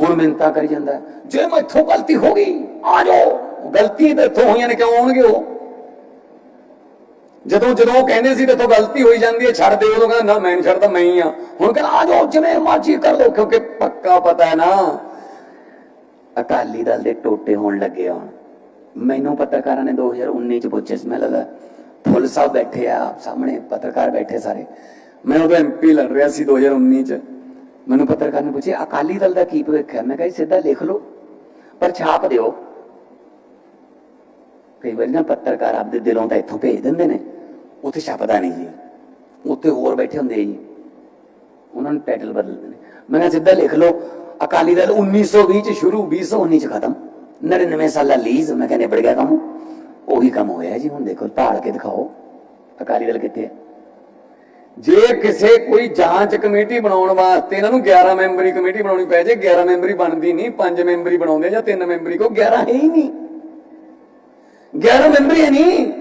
ਹੁਣ ਮਿੰਤਾ ਕਰੀ ਜਾਂਦਾ। ਹੈ, ਜੇ ਮੈਥੋਂ ਗਲਤੀ ਹੋ ਗਈ ਆ ਜਾਓ। ਗਲਤੀ ਤੇ ਇੱਥੋਂ ਹੋਈਆਂ ਨੇ ਕਿਉਂ ਆਉਣਗੇ ਉਹ? ਜਦੋਂ ਜਦੋਂ ਕਹਿੰਦੇ ਸੀ ਤੇਥੋਂ ਗਲਤੀ ਹੋਈ ਜਾਂਦੀ ਹੈ ਛੱਡ ਦੇ ਉਦੋਂ ਕਹਿੰਦਾ ਨਾ ਮੈਂ ਨਹੀਂ ਛੱਡਦਾ ਮੈਂ ਹੀ ਆ। ਹੁਣ ਕਹਿੰਦਾ ਆ ਜਾਓ ਜਿਵੇਂ ਮਰਜ਼ੀ ਕਰ ਲਓ ਕਿਉਂਕਿ ਪੱਕਾ ਪਤਾ ਹੈ ਨਾ। ਅਕਾਲੀ ਦਲ ਦੇ ਟੋਟੇ ਹੋਣ ਲੱਗੇ ਹੁਣ। ਮੈਨੂੰ ਪੱਤਰਕਾਰਾਂ ਨੇ 2019 ਚ ਪੁੱਛਿਆ ਸੀ ਮੈਂ ਲੱਗਾ ਫੁੱਲ ਸਾਹਿਬ ਬੈਠੇ ਆ ਆਪ ਸਾਹਮਣੇ ਪੱਤਰਕਾਰ ਬੈਠੇ ਸਾਰੇ। ਮੈਂ ਉਦੋਂ ਐਮਪੀ ਲੜ ਰਿਹਾ ਸੀ 2019 ਚ। ਮੈਨੂੰ ਪੱਤਰਕਾਰ ਨੇ ਪੁੱਛਿਆ, ਅਕਾਲੀ ਦਲ ਦਾ ਕੀ ਭਵਿੱਖ ਹੈ? ਮੈਂ ਕਿਹਾ ਜੀ, ਸਿੱਧਾ ਲਿਖ ਲਓ, ਪਰ ਛਾਪ ਦਿਓ। ਕਈ ਵਾਰੀ ਨਾ ਪੱਤਰਕਾਰ ਆਪਦੇ ਦਿਲੋਂ ਤਾਂ ਇੱਥੋਂ ਭੇਜ ਦਿੰਦੇ ਨੇ, ਉੱਥੇ ਛਪਦਾ ਨਹੀਂ ਜੀ। ਉੱਥੇ ਹੋਰ ਬੈਠੇ ਹੁੰਦੇ ਜੀ। ਉਹਨਾਂ ਨੂੰ ਟਾਈਟਲ ਬਦਲਦੇ ਨੇ। ਮੈਂ ਕਿਹਾ ਸਿੱਧਾ ਲਿਖ ਲਓ, ਅਕਾਲੀ ਦਲ 1920 ਚ ਸ਼ੁਰੂ 2019 ਚ ਖਤਮ। 99 ਸਾਲਾ ਲੀਜ਼ ਮੈਂ ਕਹਿੰਦੇ ਨਿਬੜ ਗਿਆ ਕੰਮ। ਉਹੀ ਕੰਮ ਹੋਇਆ ਜੀ ਹੁਣ ਦੇਖੋ, ਢਾਲ ਕੇ ਦਿਖਾਓ। ਅਕਾਲੀ ਦਲ ਕਿੱਥੇ ਹੈ? ਜੇ ਕਿਸੇ ਕੋਈ ਜਾਂਚ ਕਮੇਟੀ ਬਣਾਉਣ ਵਾਸਤੇ, ਇਹਨਾਂ ਨੂੰ 11 ਮੈਂਬਰੀ ਕਮੇਟੀ ਬਣਾਉਣੀ ਪੈ ਜੇ 11 ਮੈਂਬਰੀ ਬਣਦੀ ਨਹੀਂ 5 ਮੈਂਬਰੀ ਬਣਾਉਂਦੇ ਜਾਂ 3 ਮੈਂਬਰੀ ਕੋ 11 ਹੈ ਹੀ ਨਹੀਂ। 11 ਮੈਂਬਰੀ ਹੈ ਨਹੀਂ।